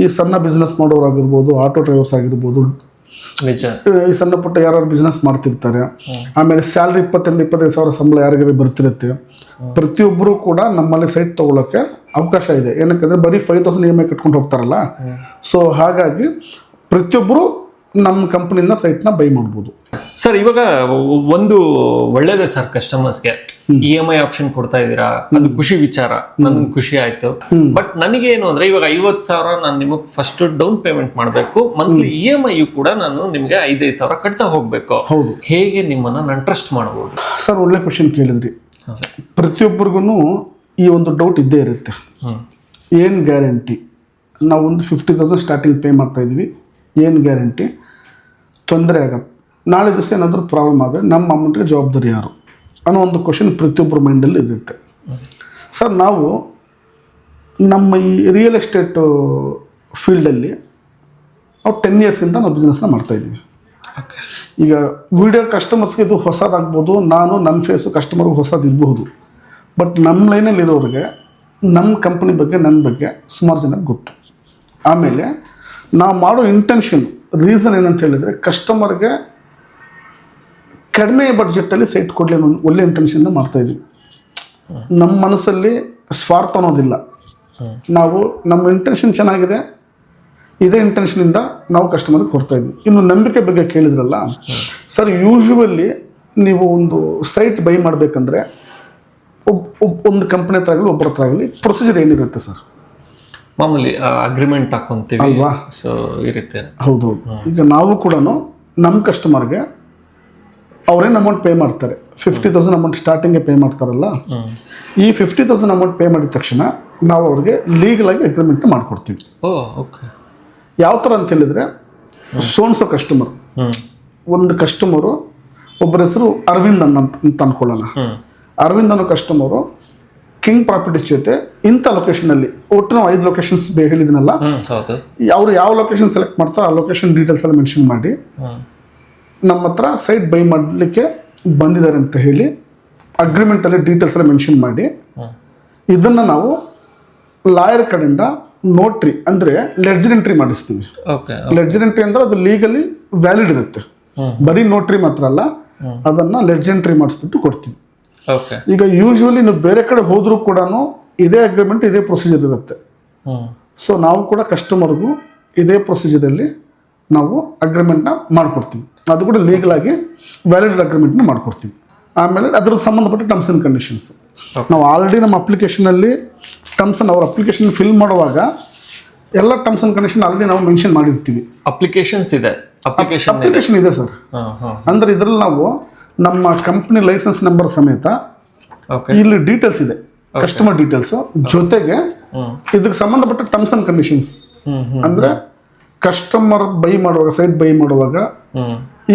ಈ ಸಣ್ಣ ಬಿಸ್ನೆಸ್ ಮಾಡೋರಾಗಿರ್ಬೋದು ಆಟೋ ಡ್ರೈವರ್ಸ್ ಆಗಿರ್ಬೋದು ನಿಜ. ಈ ಸಣ್ಣ ಪುಟ್ಟ ಯಾರು ಬಿಸ್ನೆಸ್ ಮಾಡ್ತಿರ್ತಾರೆ ಆಮೇಲೆ ಸ್ಯಾಲ್ರಿ ಇಪ್ಪತ್ತರಿಂದ ಇಪ್ಪತ್ತೈದು ಸಾವಿರ ಸಂಬಳ ಯಾರಿಗಾದ್ರೂ ಬರ್ತಿರುತ್ತೆ ಪ್ರತಿಯೊಬ್ಬರು ಕೂಡ ನಮ್ಮಲ್ಲಿ ಸೈಟ್ ತಗೊಳ್ಳೋಕೆ ಅವಕಾಶ ಇದೆ. ಏನಕ್ಕಂದ್ರೆ ಬರೀ five thousand E M I ಕಟ್ಕೊಂಡು ಹೋಗ್ತಾರಲ್ಲ? ಸೊ ಹಾಗಾಗಿ ಪ್ರತಿಯೊಬ್ಬರು ನಮ್ಮ ಕಂಪ್ನಿಯಿಂದ ಸೈಟ್ನ ಬೈ ಮಾಡ್ಬೋದು. ಸರ್ ಇವಾಗ ಒಂದು ಒಳ್ಳೇದೇ ಸರ್ ಕಸ್ಟಮರ್ಸ್ಗೆ ಇ ಎಂ ಐ ಆಪ್ಷನ್ ಕೊಡ್ತಾ ಇದ್ದೀರಾ? ಅದು ಖುಷಿ ವಿಚಾರ. ನನ್ಗೆ ಖುಷಿ ಆಯ್ತು. ಬಟ್ ನನಗೆ ಏನು ಅಂದ್ರೆ ಇವಾಗ ಐವತ್ತು ಸಾವಿರ ನಾನು ನಿಮಗೆ ಫಸ್ಟ್ ಡೌನ್ ಪೇಮೆಂಟ್ ಮಾಡಬೇಕು. ಮಂತ್ಲಿ ಇ ಎಂ ಐ ಕೂಡ ನಾನು ನಿಮಗೆ ಐದೈದು ಸಾವಿರ ಕಟ್ತಾ ಹೋಗ್ಬೇಕು. ಹೌದು. ಹೇಗೆ ನಿಮ್ಮನ್ನ ನಾನು ಟ್ರಸ್ಟ್ ಮಾಡಬಹುದು? ಸರ್ ಒಳ್ಳೆ ಕ್ವಶನ್ ಕೇಳಿದ್ರಿ. ಪ್ರತಿಯೊಬ್ಬರಿಗೂ ಈ ಒಂದು ಡೌಟ್ ಇದ್ದೇ ಇರುತ್ತೆ. ಏನು ಗ್ಯಾರಂಟಿ ನಾವು ಒಂದು ಫಿಫ್ಟಿ ತೌಸಂಡ್ ಸ್ಟಾರ್ಟಿಂಗ್ ಪೇ ಮಾಡ್ತಾ ಇದ್ವಿ. ಏನು ಗ್ಯಾರಂಟಿ? ತೊಂದರೆ ಆಗತ್ತೆ ನಾಳೆ ದಿವಸ ಏನಾದರೂ ಪ್ರಾಬ್ಲಮ್ ಆದರೆ ನಮ್ಮ ಅಮೌಂಟ್ಗೆ ಜವಾಬ್ದಾರಿ ಯಾರು? ಅನ್ನೋ ಒಂದು ಕ್ವಶನ್ ಪ್ರತಿಯೊಬ್ಬರ ಮೈಂಡಲ್ಲಿ ಇರುತ್ತೆ. ಸರ್ ನಾವು ನಮ್ಮ ಈ ರಿಯಲ್ ಎಸ್ಟೇಟು ಫೀಲ್ಡಲ್ಲಿ ನಾವು ಟೆನ್ ಇಯರ್ಸಿಂದ ನಾವು ಬಿಸ್ನೆಸ್ನ ಮಾಡ್ತಾಯಿದ್ದೀವಿ ಈಗ ವಿಡಿಯೋ ಕಸ್ಟಮರ್ಸ್ಗೆ ಇದು ಹೊಸದಾಗ್ಬೋದು ನಾನು ನನ್ನ ಫೇಸು ಕಸ್ಟಮರ್ಗೆ ಹೊಸದು ಇರಬಹುದು ಬಟ್ ನಮ್ಮ ಲೈನಲ್ಲಿ ಇರೋರಿಗೆ ನಮ್ಮ ಕಂಪ್ನಿ ಬಗ್ಗೆ ನನ್ನ ಬಗ್ಗೆ ಸುಮಾರು ಜನಕ್ಕೆ ಗೊತ್ತು. ಆಮೇಲೆ ನಾವು ಮಾಡೋ ಇಂಟೆನ್ಷನ್ ರೀಸನ್ ಏನಂತ ಹೇಳಿದರೆ ಕಸ್ಟಮರ್ಗೆ ಕಡಿಮೆ ಬಡ್ಜೆಟಲ್ಲಿ ಸೈಟ್ ಕೊಡಲಿ ಅನ್ನೋ ಒಳ್ಳೆ ಇಂಟೆನ್ಷನ್ನ ಮಾಡ್ತಾಯಿದ್ವಿ ನಮ್ಮ ಮನಸ್ಸಲ್ಲಿ ಸ್ವಾರ್ಥ ಅನ್ನೋದಿಲ್ಲ. ನಾವು, ನಮ್ಮ ಇಂಟೆನ್ಷನ್ ಚೆನ್ನಾಗಿದೆ, ಇದೇ ಇಂಟೆನ್ಷನಿಂದ ನಾವು ಕಸ್ಟಮರ್ಗೆ ಕೊಡ್ತಾ ಇದ್ವಿ. ಇನ್ನು ನಂಬಿಕೆ ಬಗ್ಗೆ ಕೇಳಿದ್ರಲ್ಲ ಸರ್ ಯೂಶುವಲ್ಲಿ ನೀವು ಒಂದು ಸೈಟ್ ಬೈ ಮಾಡಬೇಕಂದ್ರೆ ಒಬ್ ಒಬ್, ಒಂದು ಕಂಪ್ನಿ ಹತ್ರ ಆಗಲಿ, ಒಬ್ಬರ ಹತ್ರ ಆಗಲಿ ಪ್ರೊಸೀಜರ್ ಏನಿರುತ್ತೆ ಸರ್ ಮಾಮೂಲಿ ಅಗ್ರಿಮೆಂಟ್ ಹಾಕೊಂತೀವಿ. ಅಲ್ವಾ? ಸೊ ಇರುತ್ತೆ ಹೌದು. ಈಗ ನಾವು ಕೂಡ ನಮ್ಮ ಕಸ್ಟಮರ್ಗೆ ಅವ್ರೇನು ಅಮೌಂಟ್ ಪೇ ಮಾಡ್ತಾರೆ. ಫಿಫ್ಟಿ ತೌಸಂಡ್ ಅಮೌಂಟ್ ಸ್ಟಾರ್ಟಿಂಗ್ಗೆ ಪೇ ಮಾಡ್ತಾರಲ್ಲ? ಈ ಫಿಫ್ಟಿ ತೌಸಂಡ್ ಅಮೌಂಟ್ ಪೇ ಮಾಡಿದ ತಕ್ಷಣ ನಾವು ಅವ್ರಿಗೆ ಲೀಗಲಾಗಿ ಅಗ್ರಿಮೆಂಟ್ ಮಾಡಿಕೊಡ್ತೀವಿ. ಓಕೆ ಯಾವ ಥರ ಅಂತ ಹೇಳಿದ್ರೆ ಸೋನ್ಸೋ ಕಸ್ಟಮರ್ ಒಂದು ಕಸ್ಟಮರು ಒಬ್ಬರ ಹೆಸರು ಅರವಿಂದ್ ಅನ್ನ ಅಂತ ಅನ್ಕೊಳ್ಳೋಣ. ಅರವಿಂದ್ ಅನ್ನೋ ಕಸ್ಟಮರು ಕಿಂಗ್ ಪ್ರಾಪರ್ಟೀಸ್ ಜೊತೆ ಇಂಥ ಲೊಕೇಶನಲ್ಲಿ ಒಟ್ಟು ನಾವು ಐದು ಲೊಕೇಶನ್ಸ್ ಹೇಳಿದ್ನಲ್ಲ ಅವರು ಯಾವ ಲೊಕೇಶನ್ ಸೆಲೆಕ್ಟ್ ಮಾಡ್ತಾರೋ ಆ ಲೊಕೇಶನ್ ಡೀಟೇಲ್ಸ್ ಎಲ್ಲ ಮೆನ್ಷನ್ ಮಾಡಿ ನಮ್ಮ ಹತ್ರ ಸೈಟ್ ಬೈ ಮಾಡಲಿಕ್ಕೆ ಬಂದಿದ್ದಾರೆ ಅಂತ ಹೇಳಿ ಅಗ್ರಿಮೆಂಟಲ್ಲಿ ಡೀಟೇಲ್ಸ್ ಎಲ್ಲ ಮೆನ್ಷನ್ ಮಾಡಿ ಇದನ್ನು ನಾವು ಲಾಯರ್ ಕಡೆಯಿಂದ ನೋಟ್ರಿ ಅಂದರೆ ಲೆಡ್ಜರ್ ಎಂಟ್ರಿ ಮಾಡಿಸ್ತೀವಿ. ಲೆಡ್ಜರ್ ಎಂಟ್ರಿ ಅಂದ್ರೆ ಅದು ಲೀಗಲಿ ವ್ಯಾಲಿಡ್ ಇರುತ್ತೆ. ಬರೀ ನೋಟ್ರಿ ಮಾತ್ರ ಅಲ್ಲ ಅದನ್ನು ಲೆಡ್ಜರ್ ಎಂಟ್ರಿ ಮಾಡಿಸ್ಬಿಟ್ಟು ಕೊಡ್ತೀವಿ. ಈಗ ಯೂಶ್ವಲಿ ನೀವು ಬೇರೆ ಕಡೆ ಹೋದರೂ ಕೂಡ ಇದೇ ಅಗ್ರಿಮೆಂಟ್ ಇದೇ ಪ್ರೊಸೀಜರ್ ಇರುತ್ತೆ. ಸೊ ನಾವು ಕೂಡ ಕಸ್ಟಮರ್ಗೂ ಇದೇ ಪ್ರೊಸೀಜರಲ್ಲಿ ನಾವು ಅಗ್ರಿಮೆಂಟ್ನ ಮಾಡಿಕೊಡ್ತೀವಿ. ಅದು ಕೂಡ ಲೀಗಲ್ ಆಗಿ ವ್ಯಾಲಿಡ್ ಅಗ್ರಿಮೆಂಟ್ನ ಮಾಡಿಕೊಡ್ತೀವಿ. ಆಮೇಲೆ ಅದ್ರ ಸಂಬಂಧಪಟ್ಟ ಟರ್ಮ್ಸ್ ಆ್ಯಂಡ್ ಕಂಡೀಷನ್ಸ್ ನಾವು ಆಲ್ರೆಡಿ ನಮ್ಮ ಅಪ್ಲಿಕೇಶನಲ್ಲಿ ಟರ್ಮ್ಸ್ ಅಂಡ್ ಅವ್ರ ಅಪ್ಲಿಕೇಶನ್ ಫಿಲ್ ಮಾಡುವಾಗ ಎಲ್ಲ ಟರ್ಮ್ಸ್ ಆ್ಯಂಡ್ ಕಂಡೀಷನ್ ಆಲ್ರೆಡಿ ನಾವು ಮೆನ್ಷನ್ ಮಾಡಿರ್ತೀವಿ. ಅಪ್ಲಿಕೇಶನ್ಸ್ ಇದೆ. ಅಪ್ಲಿಕೇಶನ್ ಅಪ್ಲಿಕೇಶನ್ ಇದೆ. ಸರ್ ಅಂದ್ರೆ ಇದರಲ್ಲಿ ನಾವು ನಮ್ಮ ಕಂಪ್ನಿ ಲೈಸೆನ್ಸ್ ನಂಬರ್ ಸಮೇತ ಇಲ್ಲಿ ಡೀಟೇಲ್ಸ್ ಇದೆ. ಕಸ್ಟಮರ್ ಡೀಟೇಲ್ಸ್ ಜೊತೆಗೆ ಇದಕ್ಕೆ ಸಂಬಂಧಪಟ್ಟ ಟರ್ಮ್ಸ್ ಅಂಡ್ ಕಂಡೀಷನ್ಸ್ ಅಂದ್ರೆ ಕಸ್ಟಮರ್ ಬೈ ಮಾಡುವಾಗ ಸೈಟ್ ಬೈ ಮಾಡುವಾಗ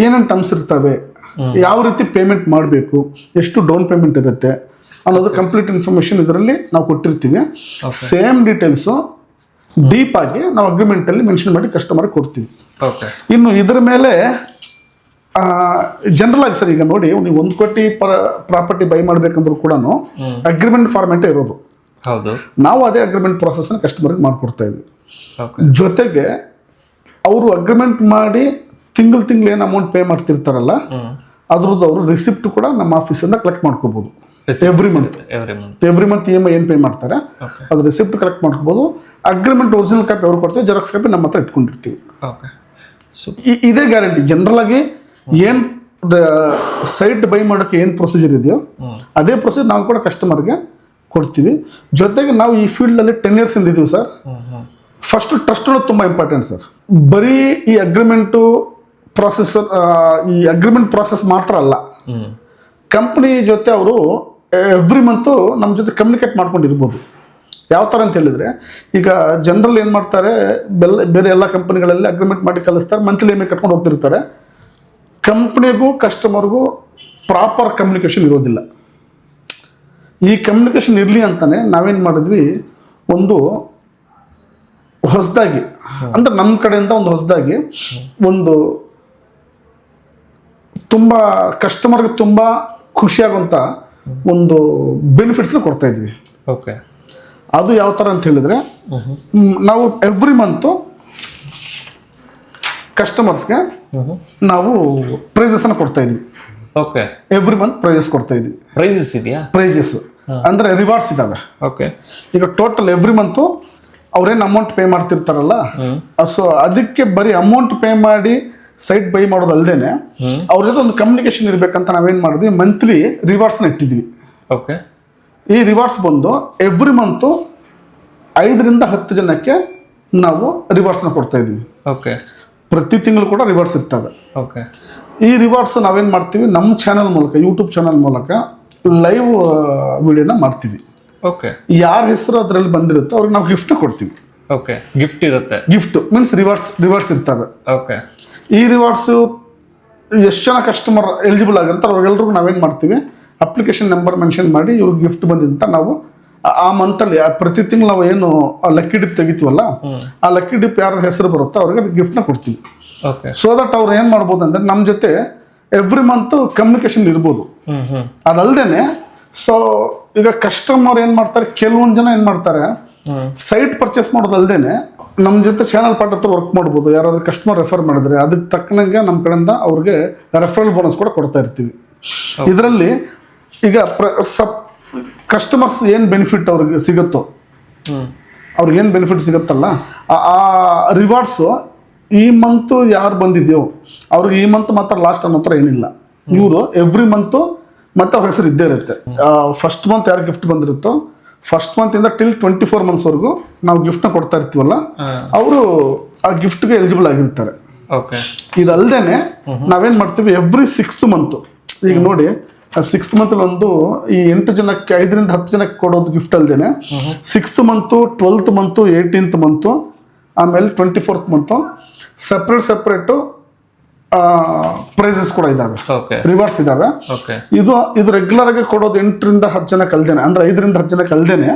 ಏನೇನು ಟರ್ಮ್ಸ್ ಇರ್ತವೆ ಯಾವ ರೀತಿ ಪೇಮೆಂಟ್ ಮಾಡಬೇಕು ಎಷ್ಟು ಡೌನ್ ಪೇಮೆಂಟ್ ಇರುತ್ತೆ ಅನ್ನೋದು ಕಂಪ್ಲೀಟ್ ಇನ್ಫಾರ್ಮೇಶನ್ ಇದರಲ್ಲಿ ನಾವು ಕೊಟ್ಟಿರ್ತೀವಿ. ಸೇಮ್ ಡೀಟೇಲ್ಸು ಡೀಪ್ ಆಗಿ ನಾವು ಅಗ್ರಿಮೆಂಟ್ ಅಲ್ಲಿ ಮೆನ್ಷನ್ ಮಾಡಿ ಕಸ್ಟಮರ್ ಕೊಡ್ತೀವಿ. ಇನ್ನು ಇದರ ಮೇಲೆ ಜನರಲ್ ಆಗಿ ಸರ್ ಈಗ ನೋಡಿ ನೀವು ಒಂದು ಕೋಟಿ ಪರ ಪ್ರಾಪರ್ಟಿ ಬೈ ಮಾಡ್ಬೇಕಂದ್ರೂ ಕೂಡ ಅಗ್ರಿಮೆಂಟ್ ಫಾರ್ಮೆಟೇ ಇರೋದು. ಹೌದು. ನಾವು ಅದೇ ಅಗ್ರಿಮೆಂಟ್ ಪ್ರಾಸೆಸ್ನ ಕಸ್ಟಮರ್ಗೆ ಮಾಡಿಕೊಡ್ತಾ ಇದ್ವಿ. ಜೊತೆಗೆ ಅವರು ಅಗ್ರಿಮೆಂಟ್ ಮಾಡಿ ತಿಂಗಳು ತಿಂಗಳು ಏನು ಅಮೌಂಟ್ ಪೇ ಮಾಡ್ತಿರ್ತಾರಲ್ಲ ಅದ್ರದ್ದು ಅವರು ರಿಸಿಪ್ಟ್ ಕೂಡ ನಮ್ಮ ಆಫೀಸಿಂದ ಕಲೆಕ್ಟ್ ಮಾಡ್ಕೋಬಹುದು every month every month every month E M I ಏನು ಪೇ ಮಾಡ್ತಾರೆ ಅದು ರಿಸಿಪ್ಟ್ ಕಲೆಕ್ಟ್ ಮಾಡ್ಕೋಬಹುದು ಅಗ್ರಿಮೆಂಟ್ ಒರಿಜಿನಲ್ ಕಾಪಿ ಅವ್ರು ಕೊಡ್ತೀವಿ ಜೆರಾಕ್ಸ್ ಕಾಪಿ ನಮ್ಮ ಹತ್ರ ಇಟ್ಕೊಂಡಿರ್ತೀವಿ. ಇದೇ ಗ್ಯಾರಂಟಿ ಜನರಲ್ ಆಗಿ ಏನು ಸೈಟ್ ಬೈ ಮಾಡೋಕೆ ಏನು ಪ್ರೊಸೀಜರ್ ಇದೆಯೋ ಅದೇ ಪ್ರೊಸೀಜರ್ ನಾವು ಕೂಡ ಕಸ್ಟಮರ್ಗೆ ಕೊಡ್ತೀವಿ. ಜೊತೆಗೆ ನಾವು ಈ ಫೀಲ್ಡಲ್ಲಿ ಟೆನ್ ಇಯರ್ಸ್ ಇಂದ ಇದೀವಿ ಸರ್ ಫಸ್ಟ್ ಟ್ರಸ್ಟ್ ಅನ್ನೋದು ತುಂಬ ಇಂಪಾರ್ಟೆಂಟ್ ಸರ್ ಬರೀ ಈ ಅಗ್ರಿಮೆಂಟು ಪ್ರಾಸೆಸ್ ಈ ಅಗ್ರಿಮೆಂಟ್ ಪ್ರಾಸೆಸ್ ಮಾತ್ರ ಅಲ್ಲ. ಕಂಪ್ನಿ ಜೊತೆ ಅವರು ಎವ್ರಿ ಮಂತು ನಮ್ಮ ಜೊತೆ ಕಮ್ಯುನಿಕೇಟ್ ಮಾಡ್ಕೊಂಡಿರ್ಬೋದು. ಯಾವ ಥರ ಅಂತ ಹೇಳಿದರೆ ಈಗ ಜನರಲ್ ಏನು ಮಾಡ್ತಾರೆ ಬೆಲ್ಲ ಬೇರೆ ಎಲ್ಲ ಕಂಪ್ನಿಗಳಲ್ಲಿ ಅಗ್ರಿಮೆಂಟ್ ಮಾಡಿ ಕಲಿಸ್ತಾರೆ ಮಂತ್ಲಿ ಎಂ ಕಟ್ಕೊಂಡು ಹೋಗ್ತಿರ್ತಾರೆ. ಕಂಪ್ನಿಗೂ ಕಸ್ಟಮರ್ಗೂ ಪ್ರಾಪರ್ ಕಮ್ಯುನಿಕೇಷನ್ ಇರೋದಿಲ್ಲ. ಈ ಕಮ್ಯುನಿಕೇಷನ್ ಇರಲಿ ಅಂತಲೇ ನಾವೇನು ಮಾಡಿದ್ವಿ ಒಂದು ಹೊಸದಾಗಿ ಅಂದರೆ ನಮ್ಮ ಕಡೆಯಿಂದ ಒಂದು ಹೊಸದಾಗಿ ಒಂದು ತುಂಬ ಕಸ್ಟಮರ್ಗೆ ತುಂಬ ಖುಷಿಯಾಗುವಂಥ ಒಂದು ಬೆನಿಫಿಟ್ಸ್ನ ಕೊಡ್ತಾ ಇದ್ವಿ. ಓಕೆ ಅದು ಯಾವ ಥರ ಅಂತ ಹೇಳಿದ್ರೆ ನಾವು ಎವ್ರಿ ಮಂತು ಕಸ್ಟಮರ್ಸ್ಗೆ ನಾವು ಪ್ರೈಸಸ್ನ ಕೊಡ್ತಾ ಇದ್ವಿ. ಓಕೆ ಎವ್ರಿ ಮಂತ್ ಪ್ರೈಸಸ್ ಕೊಡ್ತಾ ಇದ್ವಿ. ಪ್ರೈಸಸ್ ಇದೆಯಾ? ಪ್ರೈಸಸ್ ಅಂದರೆ ರಿವಾರ್ಡ್ಸ್ ಇದ್ದಾವೆ ಓಕೆ ಈಗ ಟೋಟಲ್ ಎವ್ರಿ ಮಂತು ಅವ್ರೇನು ಅಮೌಂಟ್ ಪೇ ಮಾಡ್ತಿರ್ತಾರಲ್ಲ ಸೊ ಅದಕ್ಕೆ ಬರೀ ಅಮೌಂಟ್ ಪೇ ಮಾಡಿ ಸೈಟ್ ಬೈ ಮಾಡೋದು ಅಲ್ಲದೆ ಅವ್ರ ಜೊತೆ ಒಂದು ಕಮ್ಯುನಿಕೇಶನ್ ಇರಬೇಕಂತ ನಾವೇನು ಮಾಡಿದ್ವಿ? ಮಂತ್ಲಿ ರಿವಾರ್ಡ್ಸ್ನ ಇಟ್ಟಿದ್ವಿ. ಓಕೆ ಈ ರಿವಾರ್ಡ್ಸ್ ಬಂದು ಎವ್ರಿ ಮಂತು ಐದರಿಂದ ಹತ್ತು ಜನಕ್ಕೆ ನಾವು ರಿವಾರ್ಡ್ಸ್ನ ಕೊಡ್ತಾ ಇದ್ವಿ. ಓಕೆ ಪ್ರತಿ ತಿಂಗಳು ಕೂಡ ರಿವಾರ್ಡ್ಸ್ ಇರ್ತವೆ. ಓಕೆ ಈ ರಿವಾರ್ಡ್ಸ್ ನಾವೇನು ಮಾಡ್ತೀವಿ? ನಮ್ಮ ಚಾನಲ್ ಮೂಲಕ ಯೂಟ್ಯೂಬ್ ಚಾನಲ್ ಮೂಲಕ ಲೈವ್ ವಿಡಿಯೋನ ಮಾಡ್ತೀವಿ. ಓಕೆ ಯಾರ ಹೆಸರು ಅದರಲ್ಲಿ ಬಂದಿರುತ್ತೋ ಅವ್ರಿಗೆ ನಾವು ಗಿಫ್ಟ್ ಕೊಡ್ತೀವಿ. ಓಕೆ ಗಿಫ್ಟ್ ಇರುತ್ತೆ. ಗಿಫ್ಟ್ ಮೀನ್ಸ್ ರಿವಾರ್ಡ್ಸ್ ರಿವಾರ್ಡ್ಸ್ ಇರ್ತವೆ. ಓಕೆ ಈ ರಿವಾರ್ಡ್ಸು ಎಷ್ಟು ಜನ ಕಸ್ಟಮರ್ ಎಲಿಜಿಬಲ್ ಆಗಿರ್ತಾರೆ ಅವ್ರಿಗೆಲ್ರಿಗೂ ನಾವೇನು ಮಾಡ್ತೀವಿ? ಅಪ್ಲಿಕೇಶನ್ ನಂಬರ್ ಮೆನ್ಷನ್ ಮಾಡಿ ಇವ್ರಿಗೆ ಗಿಫ್ಟ್ ಬಂದಿದ್ದಂತ ನಾವು ಆ- ಆ ಮಂತಲ್ಲಿ ಪ್ರತಿ ತಿಂಗಳು ನಾವು ಏನು ಲಕ್ಕಿ ಡಿಪ್ ತೆಗಿತೀವಲ್ಲ ಆ ಲಕ್ಕಿ ಡಿಪ್ ಯಾರ ಹೆಸರು ಬರುತ್ತೋ ಅವ್ರಿಗೆ ಗಿಫ್ಟ್ನ ಕೊಡ್ತೀವಿ. ಸೊ ದಟ್ ಅವ್ರು ಏನು ಮಾಡ್ಬೋದು ಅಂದರೆ ನಮ್ಮ ಜೊತೆ ಎವ್ರಿ ಮಂತ್ ಕಮ್ಯುನಿಕೇಶನ್ ಇರ್ಬೋದು. ಅದಲ್ದೇನೆ ಸೊ ಈಗ ಕಸ್ಟಮರ್ ಏನು ಮಾಡ್ತಾರೆ ಕೆಲವೊಂದು ಜನ ಏನು ಮಾಡ್ತಾರೆ ಸೈಟ್ ಪರ್ಚೇಸ್ ಮಾಡೋದಲ್ದೇನೆ ನಮ್ಮ ಜೊತೆ ಚಾನಲ್ ಪಾರ್ಟ್ ಹತ್ರ ವರ್ಕ್ ಮಾಡ್ಬೋದು. ಯಾರಾದರೂ ಕಸ್ಟಮರ್ ರೆಫರ್ ಮಾಡಿದ್ರೆ ಅದಕ್ಕೆ ತಕ್ಕನಂಗೆ ನಮ್ಮ ಕಡೆಯಿಂದ ಅವ್ರಿಗೆ ರೆಫರಲ್ ಬೋನಸ್ ಕೂಡ ಕೊಡ್ತಾ ಇರ್ತೀವಿ. ಇದರಲ್ಲಿ ಈಗ ಪ್ರ ಸಪ್ ಕಸ್ಟಮರ್ಸ್ ಏನು ಬೆನಿಫಿಟ್ ಅವ್ರಿಗೆ ಸಿಗುತ್ತೋ? ಅವ್ರಿಗೇನು ಅವ್ರಿಗೆ ಏನು ಬೆನಿಫಿಟ್ ಸಿಗುತ್ತಲ್ಲ? ಆ- ರಿವಾರ್ಡ್ಸು ಈ ಮಂತು ಯಾರು ಬಂದಿದೆಯೋ ಅವ್ರಿಗೆ ಈ ಮಂತ್ ಮಾತ್ರ ಲಾಸ್ಟ್ ಅನ್ನೋ ಹತ್ರ ಏನಿಲ್ಲ. ಇವರು ಎವ್ರಿ ಮಂತು ಮತ್ತೆ ಅವ್ರ ಹೆಸರು ಇದ್ದೇ ಇರುತ್ತೆ. ಫಸ್ಟ್ ಮಂತ್ ಯಾರು ಗಿಫ್ಟ್ ಬಂದಿರುತ್ತೋ ಫಸ್ಟ್ ಮಂತಿಂದ ಟಿಲ್ ಟ್ವೆಂಟಿ ಫೋರ್ ಮಂತ್ಸ್ವರೆಗೂ ನಾವು ಗಿಫ್ಟ್ನ ಕೊಡ್ತಾ ಇರ್ತೀವಲ್ಲ ಅವರು ಆ ಗಿಫ್ಟ್ಗೆ ಎಲಿಜಿಬಲ್ ಆಗಿರ್ತಾರೆ. ಓಕೆ ಇದಲ್ದೇನೆ ನಾವೇನ್ ಮಾಡ್ತೀವಿ ಎವ್ರಿ ಸಿಕ್ಸ್ತ್ ಮಂತು ಈಗ ನೋಡಿ ಸಿಕ್ಸ್ತ್ ಮಂತ್ ಒಂದು ಈ ಎಂಟು ಜನಕ್ಕೆ ಐದರಿಂದ ಹತ್ತು ಜನಕ್ಕೆ ಕೊಡೋದು gift ಅಲ್ದೇನೆ. Sixth month twelfth month eighteenth month ಆಮೇಲೆ twenty fourth month separate separate prices ಕೂಡ ಇದಾವೆ. ರಿವಾರ್ಡ್ಸ್ ಇದಾವೆ. ಇದು ಇದು ರೆಗ್ಯುಲರ್ ಆಗಿ ಕೊಡೋದು ಎಂಟರಿಂದ ಹತ್ತು ಜನ ಕಲ್ದೇನೆ ಅಂದ್ರೆ ಐದರಿಂದ ಹತ್ತು ಜನ ಕಲ್ದೇನೆ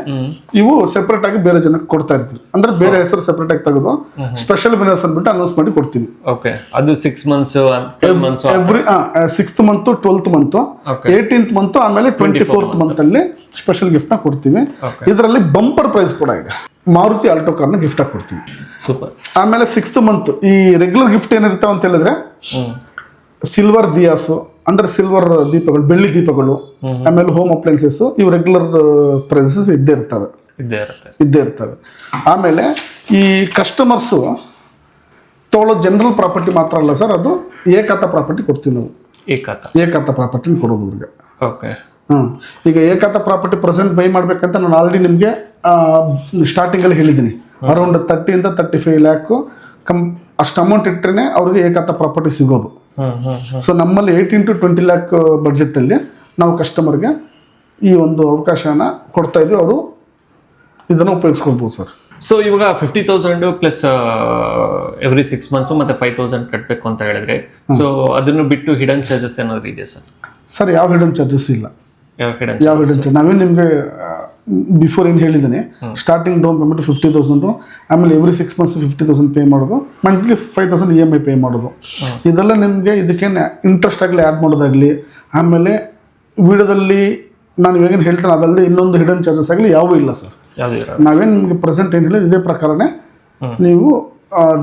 ಇವು ಸೆಪರೇಟ್ ಆಗಿ ಬೇರೆ ಜನಕ್ಕೆ ಕೊಡ್ತಾ ಇರ್ತೀವಿ. ಅಂದ್ರೆ ಬೇರೆ ಹೆಸರು ಸೆಪರೇಟ್ ಆಗಿ ತೆಗೆದು ಸ್ಪೆಷಲ್ ವಿನರ್ಸ್ ಅಂದ್ಬಿಟ್ಟು ಅನೌನ್ಸ್ ಮಾಡಿ ಕೊಡ್ತೀವಿ. ಓಕೆ ಅದು six months every sixth month twelfth month. Eighteenth month ಆಮೇಲೆ ಟ್ವೆಂಟಿ ಫೋರ್ತ್ ಮಂತ್ ಅಲ್ಲಿ ಸ್ಪೆಷಲ್ ಗಿಫ್ಟ್ನ ಕೊಡ್ತೀವಿ. ಇದರಲ್ಲಿ ಬಂಪರ್ ಪ್ರೈಸ್ ಕೂಡ ಇದೆ. ಮಾರುತಿ ಆಲ್ಟೋ ಕಾರ್ನ ಗಿಫ್ಟ್ ಆಗಿ ಕೊಡ್ತೀವಿ. ಸೂಪರ್ ಆಮೇಲೆ ಸಿಕ್ಸ್ತ್ ಮಂತ್ ಈ ರೆಗ್ಯುಲರ್ ಗಿಫ್ಟ್ ಏನಿರ್ತಾವ ಅಂತ ಹೇಳಿದ್ರೆ ಸಿಲ್ವರ್ ದಿಯಾಸು ಅಂದ್ರೆ ಸಿಲ್ವರ್ ದೀಪಗಳು ಬೆಳ್ಳಿ ದೀಪಗಳು ಆಮೇಲೆ ಹೋಮ್ ಅಪ್ಲೈನ್ಸಸ್ ಇವು ರೆಗ್ಯುಲರ್ ಪ್ರೈಸಸ್ ಇದ್ದೇ ಇರ್ತವೆ. ಇದ್ದೇ ಇರುತ್ತೆ. ಇದ್ದೇ ಇರ್ತವೆ. ಆಮೇಲೆ ಈ ಕಸ್ಟಮರ್ಸು ತೊಗೊಳ್ಳೋ ಜನರಲ್ ಪ್ರಾಪರ್ಟಿ ಮಾತ್ರ ಅಲ್ಲ ಸರ್ ಅದು ಏಕಾತ ಪ್ರಾಪರ್ಟಿ ಕೊಡ್ತೀವಿ ನಾವು. ಏಕಾತ. ಏಕಾತ ಪ್ರಾಪರ್ಟಿನ ಕೊಡೋದು ಅವ್ರಿಗೆ. ಓಕೆ ಹಾಂ ಈಗ ಏಕಾತ ಪ್ರಾಪರ್ಟಿ ಪ್ರೆಸೆಂಟ್ ಬೈ ಮಾಡ್ಬೇಕಂತ ನಾನು ಆಲ್ರೆಡಿ ನಿಮಗೆ ಸ್ಟಾರ್ಟಿಂಗಲ್ಲಿ ಹೇಳಿದ್ದೀನಿ. ಅರೌಂಡ್ ತರ್ಟಿಯಿಂದ ತರ್ಟಿ ಫೈವ್ ಲ್ಯಾಕು ಕಮ್ ಅಷ್ಟು ಅಮೌಂಟ್ ಇಟ್ಟರೆ ಅವ್ರಿಗೆ ಏಕಾತ ಪ್ರಾಪರ್ಟಿ ಸಿಗೋದು. ಸೊ ನಮ್ಮಲ್ಲಿ ಏಯ್ಟೀನ್ ಟು ಟ್ವೆಂಟಿ ಲ್ಯಾಕ್ ಬಡ್ಜೆಟಲ್ಲಿ ನಾವು ಕಸ್ಟಮರ್ಗೆ ಈ ಒಂದು ಅವಕಾಶನ ಕೊಡ್ತಾ ಇದ್ದೀವಿ. ಅವರು ಇದನ್ನು ಉಪಯೋಗಿಸ್ಕೊಳ್ಬೋದು ಸರ್. ಸೊ ಇವಾಗ fifty thousand plus every six months ಮತ್ತೆ ಫೈವ್ ತೌಸಂಡ್ ಕಟ್ಟಬೇಕು ಅಂತ ಹೇಳಿದ್ರೆ ಸೊ ಅದನ್ನು ಬಿಟ್ಟು ಹಿಡನ್ ಚಾರ್ಜಸ್ ಏನಾದ್ರು ಇದೆಯಾ ಸರ್? ಸರ್ ಯಾವ ಹಿಡನ್ ಚಾರ್ಜಸ್ ಇಲ್ಲ. ಯಾವ ಕಡೆ ನಾವೇನು ನಿಮಗೆ ಬಿಫೋರ್ ಏನು ಹೇಳಿದ್ದೀನಿ starting down payment fifty thousand ಆಮೇಲೆ every six months fifty thousand pay ಮಾಡೋದು monthly five thousand E M I pay ಮಾಡೋದು. ಇದೆಲ್ಲ ನಿಮಗೆ ಇದಕ್ಕೇನು ಇಂಟ್ರೆಸ್ಟ್ ಆಗಲಿ ಆ್ಯಡ್ ಮಾಡೋದಾಗಲಿ ಆಮೇಲೆ ವಿಡಿಯೋದಲ್ಲಿ ನಾನು ಇವಾಗೇನು ಹೇಳ್ತೇನೆ ಅದಲ್ಲದೆ ಇನ್ನೊಂದು ಹಿಡನ್ ಚಾರ್ಜಸ್ ಆಗಲಿ ಯಾವೂ ಇಲ್ಲ ಸರ್. ಯಾವ್ದು ನಾವೇನು ನಿಮಗೆ ಪ್ರೆಸೆಂಟ್ ಏನು ಹೇಳಿದ್ರೆ ಇದೇ ಪ್ರಕಾರನೇ ನೀವು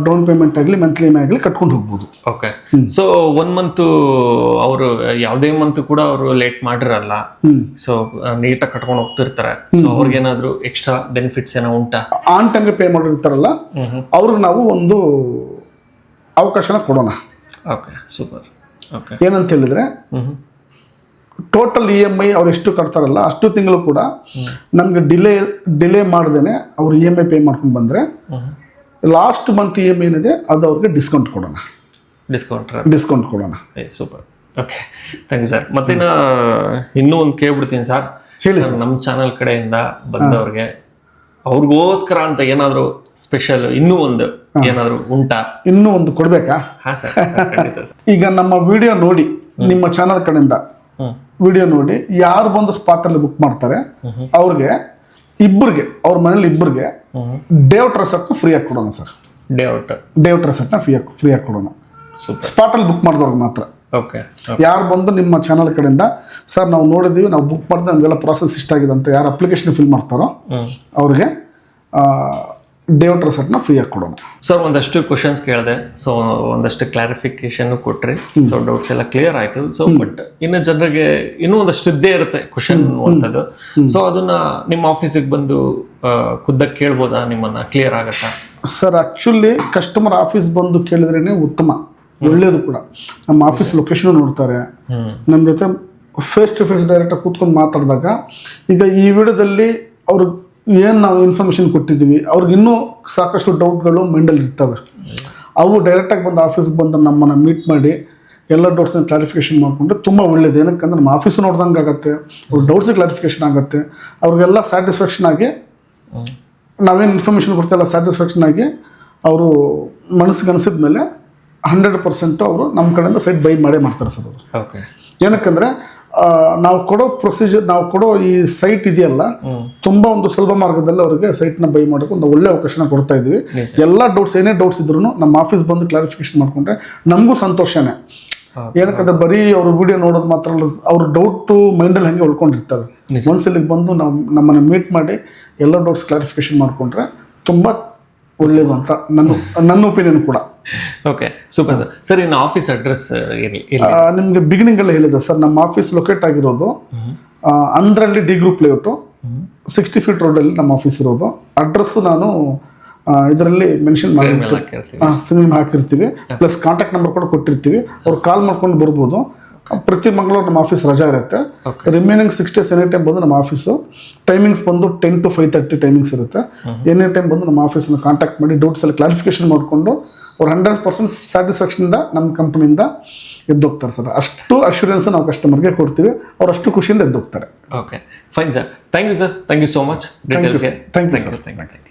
ಡೌನ್ ಪೇಮೆಂಟ್ ಆಗಲಿ ಮಂತ್ಲಿ ಆಗಲಿ ಕಟ್ಕೊಂಡು ಹೋಗ್ಬೋದು. ಓಕೆ ಸೊ ಒನ್ ಮಂತ್ ಅವರು ಯಾವುದೇ ಮಂತ್ ಕೂಡ ಅವರು ಲೇಟ್ ಮಾಡಿರಲ್ಲ. ಸೊ ನೀಟಾಗಿ ಕಟ್ಕೊಂಡು ಹೋಗ್ತಿರ್ತಾರೆ. ಸೊ ಅವ್ರಿಗೇನಾದ್ರು ಎಕ್ಸ್ಟ್ರಾ ಬೆನಿಫಿಟ್ಸ್ ಏನೋ ಉಂಟಾ? ಆನ್ ಟೈಮ್ಗೆ ಪೇ ಮಾಡಿರ್ತಾರಲ್ಲ ಅವ್ರಿಗೆ ನಾವು ಒಂದು ಅವಕಾಶನ ಕೊಡೋಣ. ಓಕೆ ಸೂಪರ್ ಓಕೆ ಏನಂತ ಹೇಳಿದ್ರೆ ಟೋಟಲ್ ಇ ಎಂ ಐ ಅವ್ರು ಎಷ್ಟು ಕಟ್ತಾರಲ್ಲ ಅಷ್ಟು ತಿಂಗಳು ಕೂಡ ನಮಗೆ ಡಿಲೇ ಡಿಲೇ ಮಾಡ್ದೇನೆ ಅವ್ರು ಇ ಎಂ ಐ ಪೇ ಮಾಡ್ಕೊಂಡು ಬಂದರೆ ಲಾಸ್ಟ್ ಮಂತ್ ಇ ಎಂ ಏನಿದೆ ಅದು ಅವ್ರಿಗೆ ಡಿಸ್ಕೌಂಟ್ ಕೊಡೋಣ. ಡಿಸ್ಕೌಂಟ್ ಡಿಸ್ಕೌಂಟ್ ಕೊಡೋಣ. ಏ super okay thank you sir ಮತ್ತೆ ಇನ್ನೂ ಒಂದು ಕೇಳ್ಬಿಡ್ತೀನಿ ಸರ್ ಹೇಳಿ ಸರ್ ನಮ್ಮ ಚಾನಲ್ ಕಡೆಯಿಂದ ಬಂದವ್ರಿಗೆ ಅವ್ರಿಗೋಸ್ಕರ ಅಂತ ಏನಾದರೂ ಸ್ಪೆಷಲ್ ಇನ್ನೂ ಒಂದು ಏನಾದರೂ ಉಂಟಾ? ಇನ್ನೂ ಒಂದು ಕೊಡಬೇಕಾ? ಹಾಂ ಸರ್ ಖಂಡಿತ ಸರ್ [LAUGHS] ಈಗ ನಮ್ಮ ವಿಡಿಯೋ ನೋಡಿ ನಿಮ್ಮ ಚಾನಲ್ ಕಡೆಯಿಂದ ವಿಡಿಯೋ ನೋಡಿ ಯಾರು ಬಂದು ಸ್ಪಾಟಲ್ಲಿ ಬುಕ್ ಮಾಡ್ತಾರೆ ಅವ್ರಿಗೆ ಇಬ್ಬರಿಗೆ ಅವ್ರ ಮನೇಲಿ ಇಬ್ಬರಿಗೆ ಡೇವ್ ಫ್ರೀ ಫ್ರೀಯಾಗಿ ಕೊಡೋಣ ಸರ್ ಡೇ ಔಟ್ ಡೇವ್ ಆಗಿ ಫ್ರೀಯಾಗಿ ಫ್ರೀಯಾಗಿ ಕೊಡೋಣ ಸ್ಪಾಟಲ್ಲಿ ಬುಕ್ ಮಾಡಿದವ್ರಿಗೆ ಮಾತ್ರ. ಓಕೆ ಯಾರು ಬಂದು ನಿಮ್ಮ ಚಾನಲ್ ಕಡೆಯಿಂದ ಸರ್ ನಾವು ನೋಡಿದ್ದೀವಿ ನಾವು ಬುಕ್ ಮಾಡಿದ್ರೆ ನಮಗೆಲ್ಲ ಪ್ರಾಸೆಸ್ ಇಷ್ಟ ಆಗಿದೆ ಅಂತ ಯಾರು ಅಪ್ಲಿಕೇಶನ್ ಫಿಲ್ ಮಾಡ್ತಾರೋ ಅವ್ರಿಗೆ ಡೇವ್ ಸರ್ನ ಫ್ರೀಯಾಗಿ ಕೊಡೋಣ. ಸರ್ ಒಂದಷ್ಟು ಕ್ವಶನ್ಸ್ ಕೇಳಿದೆ. ಸೊ ಒಂದಷ್ಟು ಕ್ಲಾರಿಫಿಕೇಶನ್ ಕೊಟ್ರಿ. ಸೊ ಡೌಟ್ಸ್ ಎಲ್ಲ ಕ್ಲಿಯರ್ ಆಯ್ತು. ಸೊ ಬಟ್ ಇನ್ನು ಜನರಿಗೆ ಇನ್ನೂ ಒಂದಷ್ಟು ಇದ್ದೇ ಇರುತ್ತೆ ಕ್ವಶನ್ ಅಂತದ್ದು ಸೊ ಅದನ್ನ ನಿಮ್ಮ ಆಫೀಸಿಗೆ ಬಂದು ಖುದ್ದಾಗಿ ಕೇಳ್ಬೋದಾ? ನಿಮ್ಮನ್ನ ಕ್ಲಿಯರ್ ಆಗತ್ತಾ? ಸರ್ ಆಕ್ಚುಲಿ ಕಸ್ಟಮರ್ ಆಫೀಸ್ ಬಂದು ಕೇಳಿದ್ರೇನೆ ಉತ್ತಮ. ಒಳ್ಳೇದು ಕೂಡ. ನಮ್ಮ ಆಫೀಸ್ ಲೊಕೇಶನ್ ನೋಡ್ತಾರೆ. ನಮ್ಮ ಜೊತೆ ಫೇಸ್ ಟು ಫೇಸ್ ಡೈರೆಕ್ಟಾಗಿ ಕೂತ್ಕೊಂಡು ಮಾತಾಡಿದಾಗ ಈಗ ಈ ವಿಡಿಯೋದಲ್ಲಿ ಅವ್ರು ಏನು ನಾವು ಇನ್ಫಾರ್ಮೇಷನ್ ಕೊಟ್ಟಿದ್ದೀವಿ ಅವ್ರಿಗೆ ಇನ್ನೂ ಸಾಕಷ್ಟು ಡೌಟ್ಗಳು ಮೈಂಡಲ್ಲಿ ಇರ್ತವೆ. ಅವು ಡೈರೆಕ್ಟಾಗಿ ಬಂದು ಆಫೀಸ್ಗೆ ಬಂದು ನಮ್ಮನ್ನು ಮೀಟ್ ಮಾಡಿ ಎಲ್ಲ ಡೌಟ್ಸ್ನ ಕ್ಲಾರಿಫಿಕೇಷನ್ ಮಾಡಿಕೊಂಡ್ರೆ ತುಂಬ ಒಳ್ಳೇದು. ಏನಕ್ಕಂದ್ರೆ ನಮ್ಮ ಆಫೀಸು ನೋಡ್ದಂಗೆ ಆಗುತ್ತೆ ಅವ್ರ ಡೌಟ್ಸ್ ಕ್ಲಾರಿಫಿಕೇಷನ್ ಆಗುತ್ತೆ ಅವ್ರಿಗೆಲ್ಲ ಸ್ಯಾಟಿಸ್ಫ್ಯಾಕ್ಷನ್ ಆಗಿ ನಾವೇನು ಇನ್ಫಾರ್ಮೇಷನ್ ಕೊಡ್ತೀವಲ್ಲ ಸ್ಯಾಟಿಸ್ಫ್ಯಾಕ್ಷನ್ ಆಗಿ ಅವರು ಮನಸ್ಸಿಗೆ ಅನಿಸಿದ ಮೇಲೆ ಹಂಡ್ರೆಡ್ ಪರ್ಸೆಂಟು ಅವರು ನಮ್ಮ ಕಡೆಯಿಂದ ಸೈಟ್ ಬೈ ಮಾಡೇ ಮಾಡ್ತಾರೆ ಸರ್ ಅವರು. ಓಕೆ ಏನಕ್ಕಂದರೆ ನಾವು ಕೊಡೋ ಪ್ರೊಸೀಜರ್ ನಾವು ಕೊಡೋ ಈ ಸೈಟ್ ಇದೆಯಲ್ಲ ತುಂಬಾ ಒಂದು ಸುಲಭ ಮಾರ್ಗದಲ್ಲಿ ಅವರಿಗೆ ಸೈಟ್ನ ಬೈ ಮಾಡೋಕೆ ಒಂದು ಒಳ್ಳೆ ಅವಕಾಶ ಕೊಡ್ತಾ ಇದ್ವಿ. ಎಲ್ಲ ಡೌಟ್ಸ್ ಏನೇ ಡೌಟ್ಸ್ ಇದ್ರು ನಮ್ಮ ಆಫೀಸ್ ಬಂದು ಕ್ಲಾರಿಫಿಕೇಶನ್ ಮಾಡ್ಕೊಂಡ್ರೆ ನಮಗೂ ಸಂತೋಷನೇ. ಏನಕ್ಕಂದ್ರೆ ಬರೀ ಅವ್ರ ವಿಡಿಯೋ ನೋಡೋದು ಮಾತ್ರ ಅಲ್ಲ ಅವ್ರ ಡೌಟು ಮೈಂಡಲ್ಲಿ ಹಂಗೆ ಉಳ್ಕೊಂಡಿರ್ತವೆ. ಒಂದ್ಸಲಿಗೆ ಬಂದು ನಾವು ನಮ್ಮನ್ನು ಮೀಟ್ ಮಾಡಿ ಎಲ್ಲ ಡೌಟ್ಸ್ ಕ್ಲಾರಿಫಿಕೇಶನ್ ಮಾಡಿಕೊಂಡ್ರೆ ತುಂಬ ಒಳ್ಳೇದು ಅಂತ ನನ್ನ ನನ್ನ ಒಪಿನಿಯನ್ ಕೂಡ. ಓಕೆ ಸೂಪರ್ ಸರ್ ಸರ್ ಇನ್ನು ಆಫೀಸ್ ಅಡ್ರೆಸ್ ನಿಮಗೆ ಬಿಗಿನಿಂಗ್ ಅಲ್ಲಿ ಹೇಳಿದೆ ಸರ್ ನಮ್ಮ ಆಫೀಸ್ ಲೊಕೇಟ್ ಆಗಿರೋದು ಅಂದ್ರಲ್ಲಿ D group layout sixty feet ರೋಡಲ್ಲಿ ನಮ್ಮ ಆಫೀಸ್ ಇರೋದು. ಅಡ್ರೆಸ್ ನಾನು ಇದರಲ್ಲಿ ಮೆನ್ಷನ್ ಮಾಡಿ ಸಿಂಗಲ್ ಹಾಕಿರ್ತೀವಿ. ಪ್ಲಸ್ ಕಾಂಟ್ಯಾಕ್ಟ್ ನಂಬರ್ ಕೂಡ ಕೊಟ್ಟಿರ್ತೀವಿ. ಅವ್ರು ಕಾಲ್ ಮಾಡ್ಕೊಂಡು ಬರ್ಬೋದು. ಪ್ರತಿ ಮಂಗಳವಾರ ನಮ್ಮ ಆಫೀಸ್ ರಜಾ ಇರುತ್ತೆ. Remaining six days any time ಬಂದು ನಮ್ಮ ಆಫೀಸು. ಟೈಮಿಂಗ್ಸ್ ಬಂದು ten to five thirty timings ಇರುತ್ತೆ. ಎನಿ ಟೈಮ್ ಬಂದು ನಮ್ಮ ಆಫೀಸನ್ನ ಕಾಂಟ್ಯಾಕ್ಟ್ ಮಾಡಿ ಡೌಟ್ಸ್ ಎಲ್ಲ ಕ್ಲಾರಿಫಿಕೇಶನ್ ಮಾಡಿಕೊಂಡು ಅವ್ರು ಹಂಡ್ರೆಡ್ ಪರ್ಸೆಂಟ್ ಸ್ಯಾಟಿಸ್ಫ್ಯಾಕ್ಷನಿಂದ ನಮ್ಮ ಕಂಪ್ನಿಯಿಂದ ಎದ್ದೋಗ್ತಾರೆ ಸರ್. ಅಷ್ಟು ಅಶ್ಯೂರೆನ್ಸ್ ನಾವು ಕಸ್ಟಮರ್ಗೆ ಕೊಡ್ತೀವಿ. ಅವ್ರು ಅಷ್ಟು ಖುಷಿಯಿಂದ ಎದ್ದೋಗ್ತಾರೆ. Okay fine sir thank you sir thank you so much thank you sir. Thank you